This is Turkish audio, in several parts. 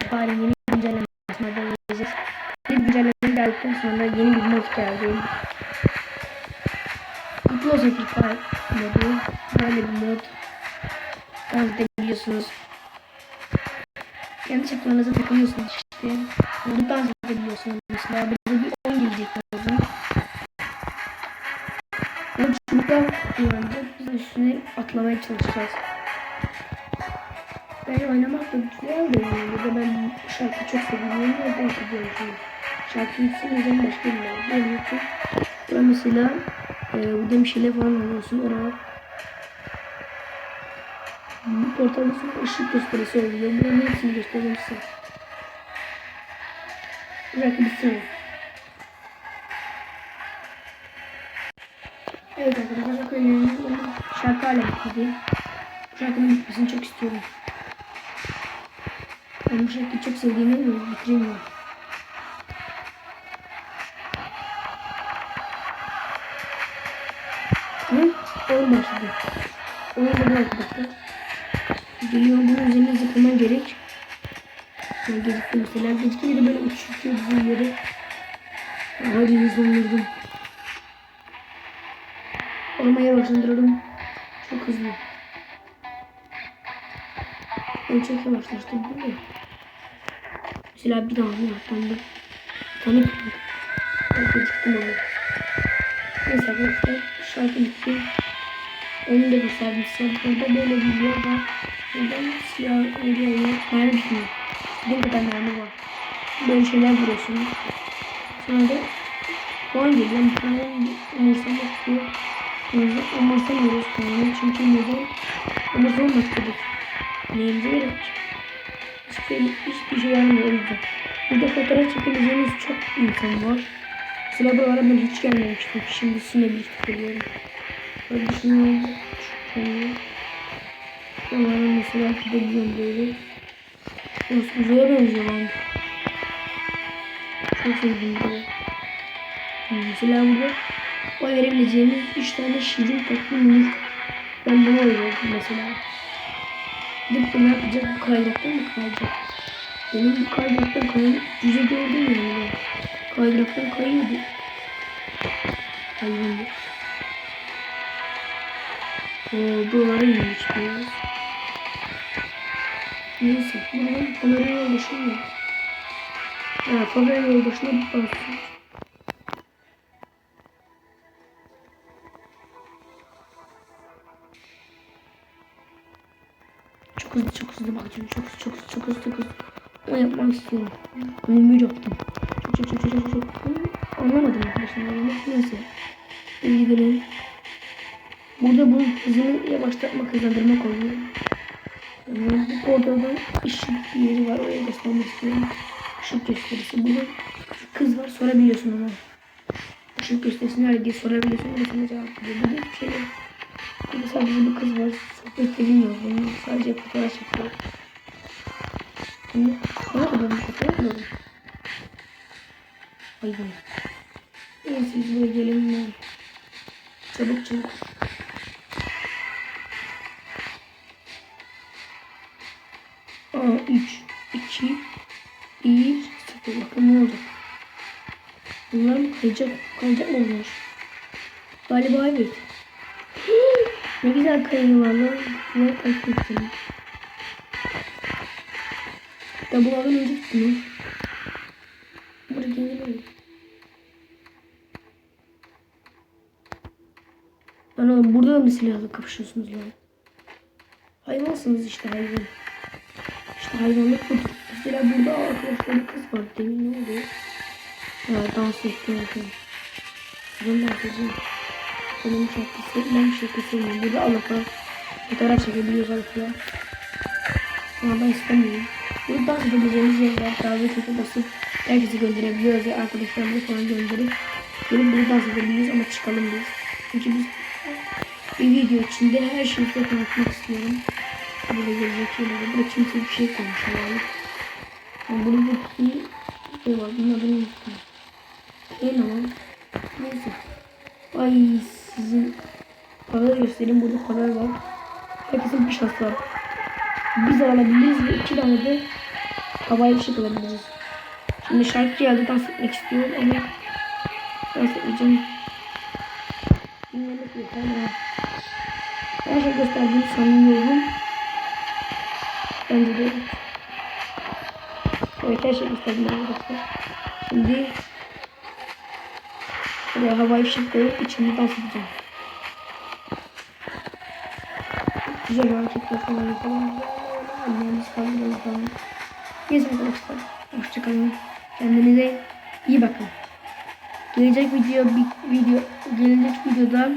Fare yeni güncellemesine geleceğiz. Bir güncelleme geldikten sonra yeni bir mod geldi. Free Fire modu. Böyle bir mod. Dans edebiliyorsunuz. Kendi çaplarınıza takılıyorsunuz işte. Burada dans edebiliyorsunuz mesela. Burada bir 10 gelecek birazdan. Bu çubuklar kullanacak. Biz üstüne atlamaya çalışacağız. Ben oynamak da güzel de yani. Ben şarkıyı çok seviyorum. Nereden seviyorum şimdi? Şarkıyı sevmeyeceğim başka bir yer. Benim için. Burada mesela e, burada bir şeyler falan olsun. Oraya bu portalda sonra ışık gösterisi oluyor. Buranın hepsini göstereyim size. Bırak bitsin. Evet arkadaşlar şarkı. Şarkı hala bitmedi. Bu şarkının bitmesini çok istiyorum. Ben göre bitiremiyorum. Hı? Oyun başladı. Oyun da arkadaşlar. Geliyor bunun üzerine zıplaman gerek. Yani gecikti mesela. Gecikti de böyle uçuyor bu yere. Hadi hızlandırdım. Olmaya başlandırıyorum. Çok hızlı. Ben çok yavaşlaştım değil mi? Mesela bir daha mı? Bir tane bir Ben geciktim onu. Neyse arkadaşlar şarkı bitti. Onu da gösterdim size. Burada böyle bir yer var. Buradan silah oluyor. Mermi bitmiyor. Bu kadar mermi var. Böyle şeyler vuruyorsunuz. Sonra da puan geliyor. Bir tane umursamak diyor. Umursamıyoruz puanı. Çünkü neden? Umursamaktadır. Neyimize gerek? Hiçbir, hiçbir şey yüzden. Burada fotoğraf çekebileceğiniz çok insan var. Mesela bu ara ben hiç gelmemiştim. Şimdi sizinle birlikte geliyorum. Böyle düşünüyorum. Onlara mesela gidebiliyorum böyle. Burası uzaya benziyor lan. Çok sevdim burayı. Mesela burada o verebileceğimiz 3 tane şirin tatlı minik. Ben bunu oynuyorum mesela. Gidip ne yapacak? Bu kaydıraktan mı kayacak? Benim bu kaydıraktan kayan cüce gördüm yani. Kaydıraktan kayıyordu. Hayvandır. Oo, buralara inmiş biraz. Neyse, buradan kameraya ulaşamıyor. Ha, kameraya ulaşına bir çok. Çok çok çok çok hızlı. Ama yapmak istiyorum. Önümü yaptım. Çok çok çok çok çok çok. Anlamadım arkadaşlar. Neyse. Biz gidelim. Burada bu hızını yavaşlatmak, hızlandırmak oluyor. Yani bu portalda ışık yeri var. Oraya göstermek istiyorum. Işık gösterisi. Burada kız var. Sorabiliyorsun ona. Işık gösterisi nerede diye sorabiliyorsun. O da sana cevap veriyor. Burada bir şey yok. Burada sadece bir kız var. Sohbet edilmiyor. Bunu sadece fotoğraf çekiyor. Ne kadar bir fotoğraf mı? Ay bu. Neyse biz buraya gelelim. Çabuk çabuk. Aa 3, 2, 1, 0. Bakın ne olacak. Bunlar mı kayacak? Kayacak mı olmuş? Galiba evet. ne güzel kayıyorlar lan. Bunlar kayıp Da bu alın önce tutmuş. Burada geliyor. Lan oğlum burada da mı silahla kapışıyorsunuz lan? Hayvansınız işte hayvan. İşte hayvanlık bu. Mesela burada arkadaşlar bir kız var. Demin ne oldu? Ya dans etti bakın. Ben dans edeceğim. Benim şarkısı, ben şarkı sevmiyorum. Burada alaka. Fotoğraf çekebiliyoruz alaka. Ama ben istemiyorum. Burada dans edebileceğimiz yerler. Davet edip basıp herkesi gönderebiliyoruz. Ya arkadaşlarımızı falan gönderip. Gelip burada dans edebiliriz ama çıkalım biz. Çünkü biz bir video içinde her şeyi size tanıtmak istiyorum. Burada gelecek şeyleri. Burada kimse bir şey herhalde. Yani bunu bu bir şey var. Bunun adını unuttum. Ne lan? Neyse. Ay sizin paraları göstereyim. Burada paralar var. Herkesin bir şansı var. Biz alabiliriz ve iki tane de havai fişek alabiliriz. Şimdi şarkı geldi dans etmek istiyorum ama dans etmeyeceğim. Dinlemek yeter ya. Her şey gösterdiğimi sanmıyorum. Bence de. Evet her şey gösterdim arkadaşlar. Şimdi buraya havai fişek koyup içinde dans edeceğim. Güzel hareketler falan yapalım. Annemiz kaldıralım falan. Neyse arkadaşlar. Hoşçakalın. Kendinize iyi bakın. Gelecek video video gelecek videoda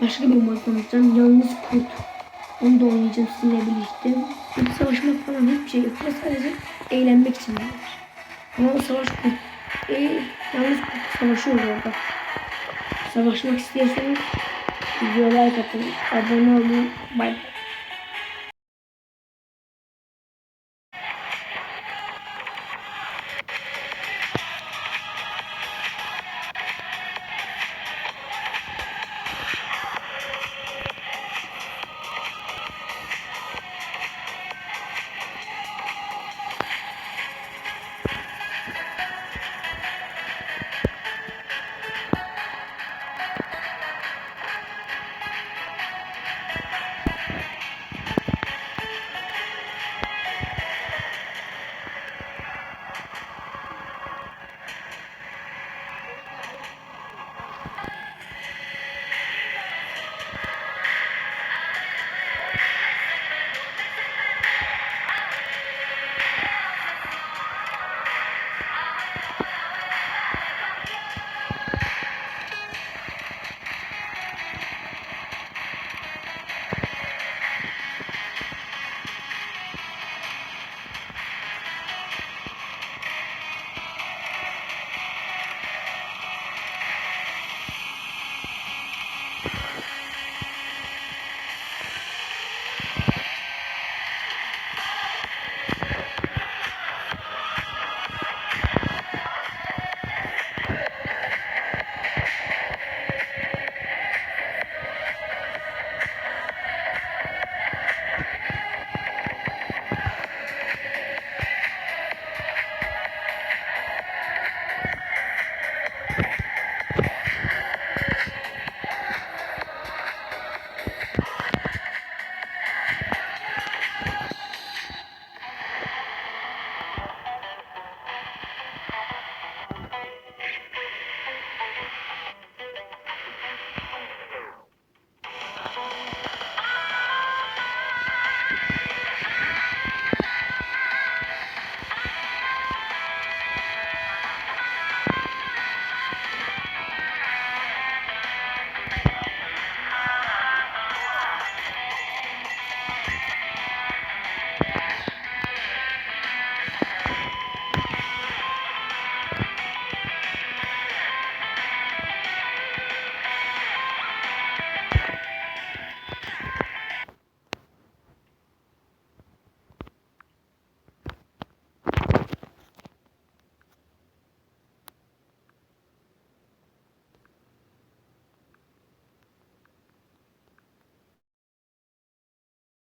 başka bir mod tanıtacağım. Yalnız kurt. Onu da oynayacağım sizinle birlikte. Çünkü savaşmak falan hiçbir şey yok. Ve sadece eğlenmek için. Ama o savaş kurt. E, yalnız kurt savaşıyor orada. Savaşmak istiyorsanız videoya like atın. Abone olun. Bye.